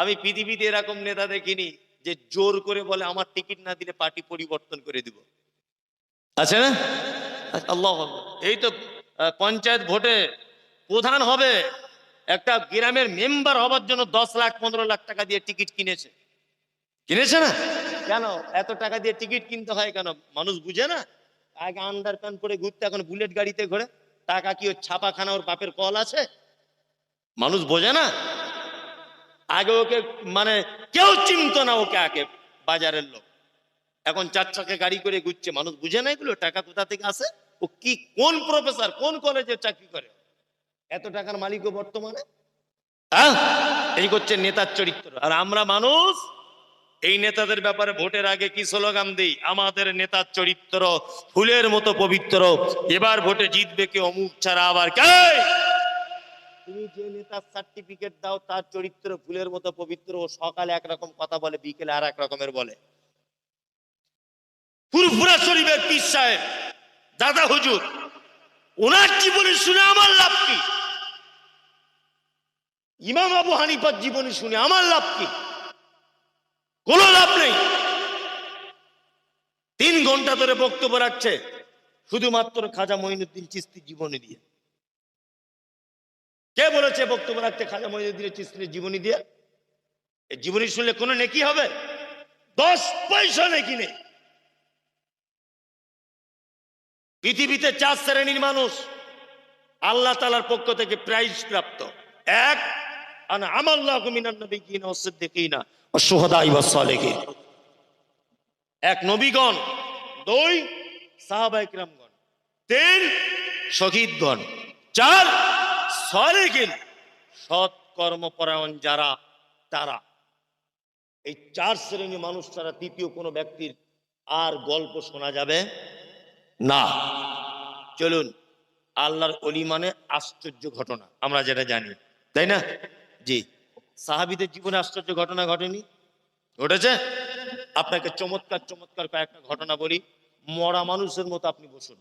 আমি পৃথিবীতে এরকম নেতা দেখিনি যে জোর করে বলে আমার টিকিট না দিলে পার্টি পরিবর্তন করে দিব। আছে না? আল্লাহ এই তো পঞ্চায়েত ভোটে প্রধান হবে একটা গ্রামের মেম্বার হবার জন্য দশ লাখ পনেরো লাখ টাকা দিয়ে টিকিট কিনেছে। কিনেছে না? কেন? এত টাকা দিয়ে টিকিট কিনতে হয় কেন? মানুষ বুঝে না? আগে আন্ডার প্যান্ট পরে ঘুরতে এখন বুলেট গাড়িতে ঘোরে। টাকা কি ওর ছাপাখানা ওর বাপের কল আছে? মানুষ বোঝে না? আগে ওকে মানে কেউ চিনত না ওকে আগে বাজারের লোক। এখন চার চাকা গাড়ি করে ঘুরছে, মানুষ বুঝে না এগুলো, টাকা কোথা থেকে আসে? ও কি, কোন প্রফেসর, কোন কলেজে চাকরি করে? এত টাকার মালিকও বর্তমানে? হ্যাঁ? এই করছে নেতার চরিত্র। আর আমরা মানুষ, এই নেতাদের ব্যাপারে ভোটের আগে কি স্লোগান দিই? আমাদের নেতার চরিত্র ফুলের মতো পবিত্র। এবার ভোটে জিতবে কে? অমুক ছাড়া আবার কে? তুমি যে নেতার সার্টিফিকেট দাও, তার চরিত্র ফুলের মতো পবিত্র, ও সকালে একরকম কথা বলে, বিকেলে আর এক রকমের বলে। ফুরফুরা শরীফের পীর সাহেব, দাদা হুজুর, ওনার জীবনী শুনে আমার লাভ কি? ইমাম আবু হানিফার জীবনী শুনে আমার লাভ কি? কোনো লাভ নেই। তিন ঘণ্টা ধরে বক্তব্য রাখছে, শুধুমাত্র খাজা মঈনুদ্দিন চিস্তির জীবনী দিয়ে। কে বলেছে, বক্তব্য রাখতে খাজা মঈনুদ্দিন চিস্তির জীবনী দিয়ে? এই জীবনী শুনলে কোনো নেকি হবে? দশ পয়সা নেকি নেই। পৃথিবীতে চার শ্রেণির মানুষ, আল্লাহ তালার পক্ষ থেকে প্রাইজ প্রাপ্ত এক, আনা এক নবীগণ, দুই তিন চার সালেকিন সৎ কর্মপরায়ণ যারা, তারা। এই চার শ্রেণি মানুষ ছাড়া তৃতীয় কোনো ব্যক্তির আর গল্প শোনা যাবে না। চলুন, আল্লাহর অলি মানে আশ্চর্য ঘটনা, আমরা যেটা জানি। তাই না? জি। সাহাবিদের জীবনে আশ্চর্য ঘটনা ঘটেনি? ঘটেছে? আপনাকে চমৎকার চমৎকার কয়েকটা ঘটনা বলি। মরা মানুষের মতো আপনি বসুন।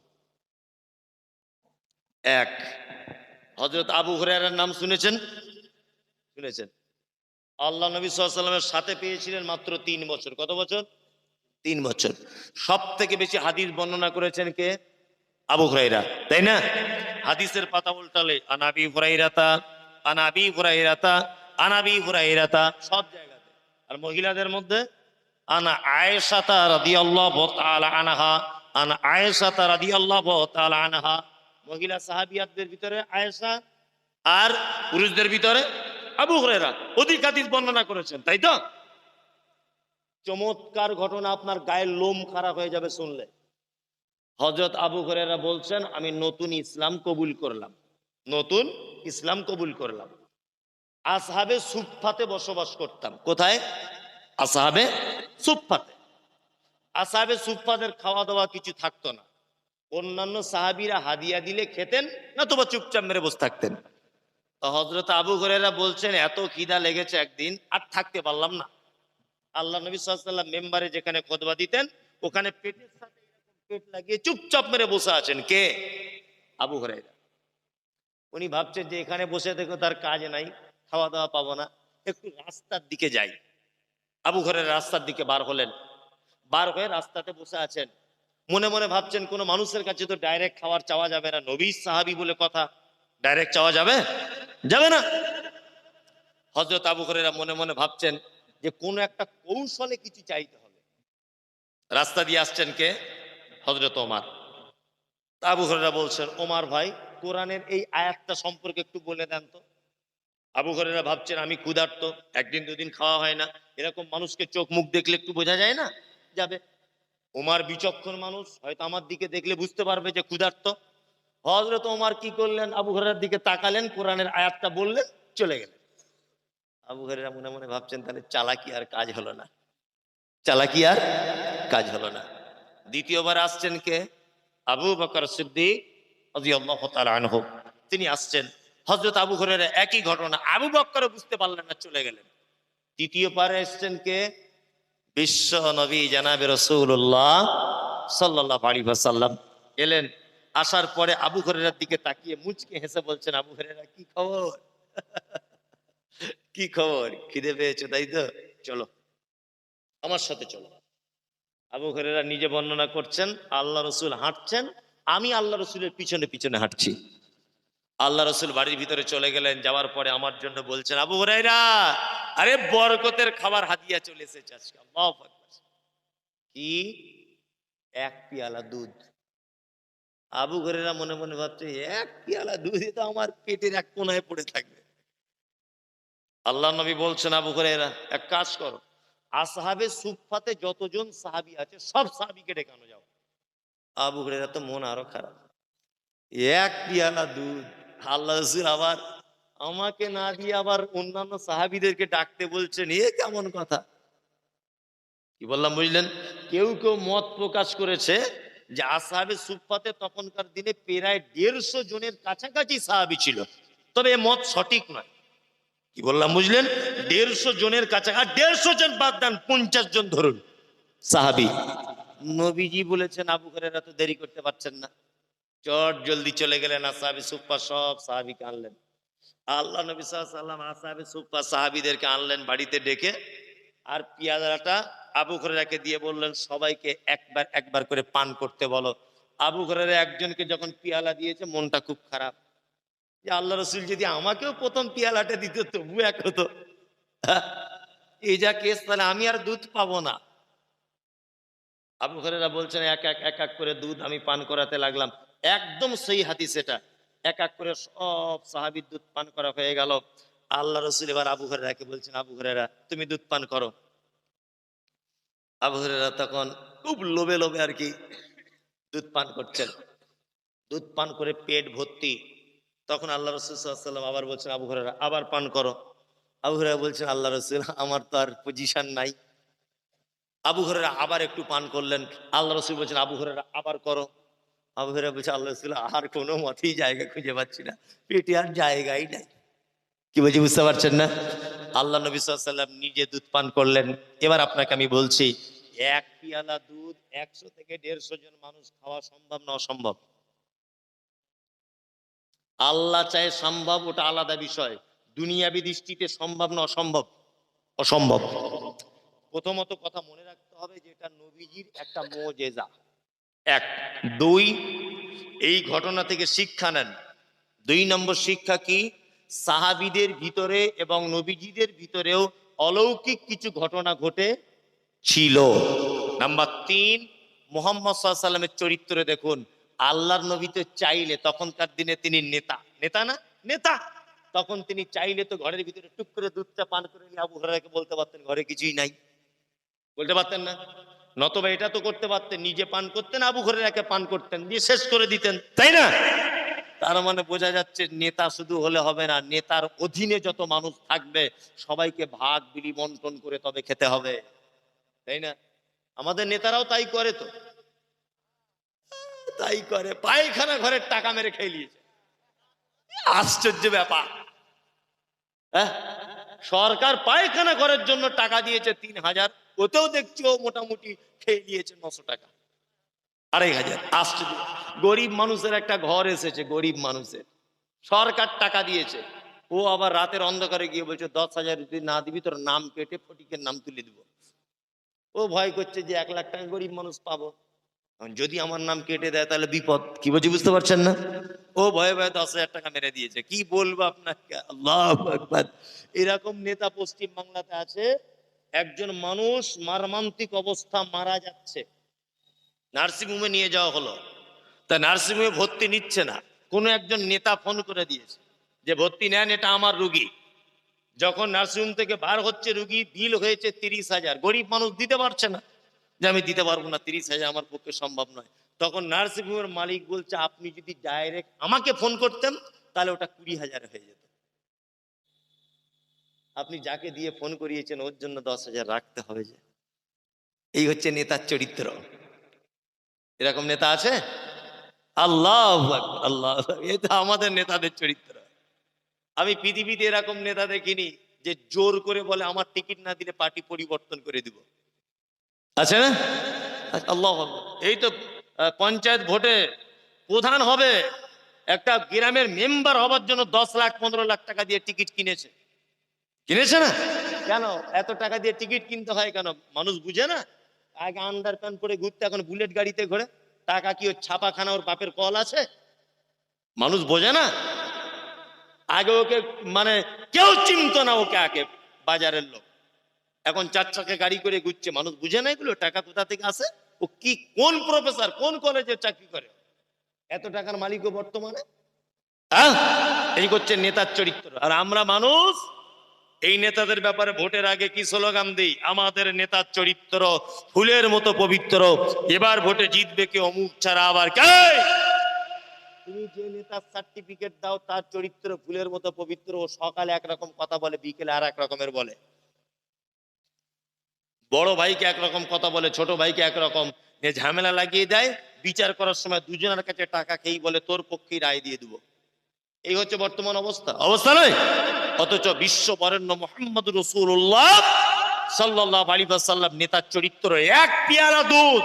এক হজরত আবু হুরায়রার নাম শুনেছেন? শুনেছেন। আল্লাহ নবী সাল্লামের সাথে পেয়েছিলেন মাত্র তিন বছর। কত বছর? তিন বছর। সব থেকে বেশি হাদিস বর্ণনা করেছেন কে? আবু হুরাইরা তাই না? হাদিসের পাতা উল্টালে আনাবি হুরাইরাতা আনাবি হুরাইরাতা আনাবি হুরাইরাতা সব জায়গাতে। আর মহিলাদের মধ্যে, আনা আয়েশাতা রাদিয়াল্লাহু তাআলা আনহা আনা আয়েশাতা রাদিয়াল্লাহু তাআলা আনহা মহিলা সাহাবিয়াতদের ভিতরে আয়েশা আর পুরুষদের ভিতরে আবু হুরাইরা অধিক হাদিস বর্ণনা করেছেন, তাই তো? চমৎকার ঘটনা, আপনার গায়ের লোম খারাপ হয়ে যাবে শুনলে। হজরত আবু হরেরা বলছেন, আমি নতুন ইসলাম কবুল করলাম। নতুন ইসলাম কবুল করলাম। আসহাবে সুফাতে বসবাস করতাম। কোথায়? আসহাবে সুফাতে আসহাবে সুফাদের খাওয়া দাওয়া কিছু থাকতো না। অন্যান্য সাহাবিরা হাদিয়া দিলে খেতেন না তোবা চুপচাপ মেরে বসে থাকতেন। হজরত আবু হরেরা বলছেন, এত খিদা লেগেছে একদিন, আর থাকতে পারলাম না। আল্লাহ নবী সাল্লাম মেম্বারে যেখানে খোদবা দিতেন, ওখানে পেটের সাথে পেট লাগিয়ে চুপচাপ মেরে বসে আছেন কে? আবু হরাইরা উনি ভাবছেন যে এখানে বসে দেখো তার কাজ নাই খাওয়া দাওয়া পাবো না। একটু রাস্তার দিকে যাই। আবু ঘরের রাস্তার দিকে বার হলেন। বার হয়ে রাস্তাতে বসে আছেন। মনে মনে ভাবছেন, কোনো মানুষের কাছে তো ডাইরেক্ট খাবার চাওয়া যাবে না। নবী সাহাবি বলে কথা ডাইরেক্ট চাওয়া যাবে? যাবে না। হজরত আবু হরেরা মনে মনে ভাবছেন যে, কোন একটা কৌশলে কিছু চাইতে হবে। রাস্তা দিয়ে আসছেন কে? হজরত ওমার। আবু হরেরা বলছেন, ওমার ভাই, কোরআনের এই আয়াতটা সম্পর্কে একটু বলে দেন তো। আবু হরেরা ভাবছেন, আমি ক্ষুধার্ত, একদিন দুদিন খাওয়া হয় না। এরকম মানুষকে চোখ মুখ দেখলে একটু বোঝা যায় না? যাবে। ওমার বিচক্ষণ মানুষ, হয়তো আমার দিকে দেখলে বুঝতে পারবে যে ক্ষুধার্ত। হজরত ওমার কি করলেন? আবু হরেরার দিকে তাকালেন, কোরআনের আয়াতটা বললেন, চলে গেলেন। আবু হরেরা মনে মনে ভাবছেন, তাহলে চালাকি আর কাজ হলো না। চালাকি আর কাজ হলো না। দ্বিতীয়বার আসছেন কে? আবু বকর সিদ্দিক আনহু। তিনি আসছেন। হযরত আবু হুরায়রা একই ঘটনা, আবু বকর বুঝতে পারলেন না, চলে গেলেন। তৃতীয় পারে এসছেন কে? বিশ্ব নবী জানাবে রসুল্লাহ সাল্লাল্লাহু আলাইহি ওয়াসাল্লাম। এলেন, আসার পরে আবু হুরায়রার দিকে তাকিয়ে মুচকে হেসে বলছেন, আবু হুরায়রা, কি খবর? কি খবর? খিদে পেয়েছ, তাই তো? চলো, আমার সাথে চলো। আবু হরেরা নিজে বর্ণনা করছেন, আল্লাহ রসুল হাঁটছেন, আমি আল্লাহ রসুলের পিছনে পিছনে হাঁটছি। আল্লাহ রসুল বাড়ির ভিতরে চলে গেলেন, যাওয়ার পরে আমার জন্য বলছেন, আবু হরাইরা আরে বরকতের খাবার হাদিয়া চলে এসেছে আজকে কি? এক পিয়ালা দুধ। আবু ঘরেরা মনে মনে ভাবছে, এক পিয়ালা দুধে তো আমার পেটের এক কোনায় পড়ে থাকবে। আল্লাহ নবী বলছেন, আবু ঘরেরা এক কাজ করো, আসহাবে সুফাতে যতজন সাহাবি আছে, সব সাহাবিকে ডেকানো যাও। আবু ঘরেরা তো মন আরও খারাপ। এক পিয়ালা দুধ, আল্লাহ আবার আমাকে না দিয়ে আবার অন্যান্য সাহাবিদেরকে ডাকতে বলছেন, এ কেমন কথা? কি বললাম, বুঝলেন? কেউ কেউ মত প্রকাশ করেছে যে আসাহাবে সুফাতে তখনকার দিনে প্রায় দেড়শো জনের কাছাকাছি সাহাবি ছিল। তবে মত সঠিক নয়। কি বললাম, বুঝলেন? দেড়শো জনের কাছাকাছি দেড়শো জন বাদ দেন, পঞ্চাশ জন ধরুন সাহাবি। নবীজি বলেছেন, আবু হরেরা তো দেরি করতে পারছেন না। চট জলদি চলে গেলেন, আসাহাবি সুফা সব সাহাবিকে আনলেন। আল্লাহ নবী সাল্লাম আসাহাবি সুফা সাহাবিদেরকে আনলেন বাড়িতে ডেকে আর পিয়াদাটা আবু ঘরেরাকে দিয়ে বললেন, সবাইকে একবার একবার করে পান করতে বলো। আবু ঘরেরা একজনকে যখন পিয়ালা দিয়েছে, মনটা খুব খারাপ। যে আল্লাহ রসুল যদি আমাকেও প্রথম পিয়ালাটা দিত তবু এক হতো? এই যা কেস, তাহলে আমি আর দুধ পাবো না। আবু ঘরেরা বলছেন, এক এক এক এক করে দুধ আমি পান করাতে লাগলাম। একদম সেই হাতি এটা। এক এক করে সব সাহাবির দুধ পান করা হয়ে গেল। আল্লাহ রসুল এবার আবু ঘরেরাকে বলছেন, আবু ঘরেরা তুমি দুধ পান করো। আবু হরেরা তখন খুব লোভে লোভে আর কি দুধ পান করছেন। দুধ পান করে পেট ভর্তি। তখন আল্লাহ রসুল্লাম আবার বলছেন, আবু হরেরা আবার পান করো। আবু হরেরা বলছেন, আল্লাহ রসুল, আমার তো আর পজিশন নাই। আবু হরেরা আবার একটু পান করলেন। আল্লাহ রসুল বলছেন, আবু হরেরা আবার করো। আবু হরেরা বলছে আল্লাহ রসুল, আর কোনো মতেই জায়গা খুঁজে পাচ্ছি না। পেটে আর জায়গাই নাই। কি বলছি, বুঝতে পারছেন না? আল্লাহ নবী সাল্লাম নিজে দুধ পান করলেন। এবার আপনাকে আমি বলছি, এক পিয়ালা দুধ একশো থেকে দেড়শো জন মানুষ খাওয়া সম্ভব না অসম্ভব? আল্লাহ চায় সম্ভব, ওটা আলাদা বিষয়। দুনিয়াবি দৃষ্টিতে সম্ভব না অসম্ভব? অসম্ভব। প্রথমত কথা মনে রাখতে হবে যে এটা নবীজির একটা মোজেজা। এক। দুই, এই ঘটনা থেকে শিক্ষা নেন। দুই নম্বর শিক্ষা কি? সাহাবিদের ভিতরে এবং নবীজিদের ভিতরেও অলৌকিক কিছু ঘটনা ঘটে ছিল। নাম্বার তিন, মোহাম্মদ সাল্লামের চরিত্র দেখুন, আল্লাহর নবী তো চাইলে, তখনকার দিনে তিনি নেতা। নেতা না? নেতা! তখন তিনি চাইলে তো ঘরের ভিতরে টুক করে দুধটা পান করে নিয়ে আবু হরাকে বলতে পারতেন, ঘরে কিছুই নাই। বলতে পারতেন না? নতবা এটা তো করতে পারতেন নিজে পান করতেন আবু ঘরেরাকে পান করতেন দিয়ে শেষ করে দিতেন। তাই না? তার মানে বোঝা যাচ্ছে নেতা শুধু হলে হবে না নেতার অধীনে যত মানুষ থাকবে সবাইকে ভাগ বিলি বন্টন করে তবে খেতে হবে। তাই না? আমাদের নেতারাও তাই করে তো। তাই করে পায়খানা ঘরের টাকা মেরে খেয়ে নিয়েছে। আশ্চর্য ব্যাপার। হ্যাঁ? সরকার পায়খানা ঘরের জন্য টাকা দিয়েছে তিন হাজার। ওতেও দেখছি ও মোটামুটি খেয়ে নিয়েছে নশো টাকা। আড়াই হাজার। আশ্চর্য গরিব মানুষের একটা ঘর এসেছে, গরিব মানুষের। সরকার টাকা দিয়েছে। ও আবার রাতের অন্ধকারে গিয়ে বলছে, দশ হাজার যদি না দিবি, তোর নাম কেটে ফটিকের নাম তুলে দিব। ও ভয় করছে যে এক লাখ টাকা গরিব মানুষ পাবো। যদি আমার নাম কেটে দেয়, তাহলে বিপদ। কি বলছি, বুঝতে পারছেন না? ও ভয়ে ভয়ে দশ হাজার টাকা মেরে দিয়েছে। কি বলব আপনাকে? আল্লাহ এরকম নেতা পশ্চিম বাংলাতে আছে একজন মানুষ মারমান্তিক অবস্থা মারা যাচ্ছে। নার্সিংহোমে নিয়ে যাওয়া হলো। তা নার্সিংহোমে ভর্তি নিচ্ছে না। কোনো একজন নেতা ফোন করে দিয়েছে যে, ভর্তি নেন, এটা আমার রুগী। যখন নার্সিংহোম থেকে বার হচ্ছে, রুগী বিল হয়েছে তিরিশ হাজার। গরিব মানুষ দিতে পারছে না যে, আমি দিতে পারব না, তিরিশ হাজার আমার পক্ষে সম্ভব নয়। তখন নার্সিংহোমের মালিক বলছে, আপনি যদি ডাইরেক্ট আমাকে ফোন করতেন, তাহলে ওটা কুড়ি হাজার হয়ে যেত। আপনি যাকে দিয়ে ফোন করিয়েছেন, ওর জন্য দশ হাজার রাখতে হবে যে। এই হচ্ছে নেতার চরিত্র। এরকম নেতা আছে? আল্লাহ আল্লাহ এটা আমাদের নেতাদের চরিত্র। আমি পৃথিবীতে এরকম নেতা দেখিনি যে জোর করে বলে, আমার টিকিট না দিলে পার্টি পরিবর্তন করে দিব। আছে না? আল্লাহ এই তো পঞ্চায়েত ভোটে প্রধান হবে। একটা গ্রামের মেম্বার হবার জন্য দশ লাখ, পনেরো লাখ টাকা দিয়ে টিকিট কিনেছে। কিনেছে না? কেন? এত টাকা দিয়ে টিকিট কিনতে হয় কেন? মানুষ বুঝে না? আগে আন্ডার প্যান্ট পরে ঘুরতে, এখন বুলেট গাড়িতে ঘোরে। টাকা কি ওর ছাপাখানা, ওর বাপের কল আছে? মানুষ বোঝে না? আগে ওকে মানে কেউ চিনত না ওকে আগে, বাজারের লোক। এখন চার চাকা গাড়ি করে ঘুরছে, মানুষ বুঝে না এগুলো? টাকা কোথা থেকে আসে? ও কি, কোন প্রফেসর কোন কলেজে চাকরি করে? এত টাকার মালিকও বর্তমানে? হ্যাঁ? এই করছে নেতার চরিত্র। আর আমরা মানুষ এই নেতাদের ব্যাপারে ভোটের আগে কি স্লোগান দিই? আমাদের নেতার চরিত্র, ফুলের মতো পবিত্র। এবার ভোটে জিতবে কে অমুক ছাড়া আবার কে? তুমি যে নেতার সার্টিফিকেট দাও, তার চরিত্র ফুলের মতো পবিত্র, ও সকালে একরকম কথা বলে, বিকেলে আর এক রকমের বলে। বড় ভাইকে একরকম কথা বলে, ছোট ভাইকে একরকম। ঝামেলা লাগিয়ে দেয়, বিচার করার সময় দুজনের কাছে টাকা খেয়েই বলে, তোর পক্ষেই রায় দিয়ে দেবো। এই হচ্ছে বর্তমান অবস্থা। অবস্থা নয়? অথচ বিশ্ব বরেণ্য মোহাম্মদ রসুল্লাহ সাল্লাহ আলী সাল্লাম নেতার চরিত্র এক পিয়ারা দুধ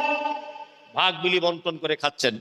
ভাগ বিলি বন্টন করে খাচ্ছেন।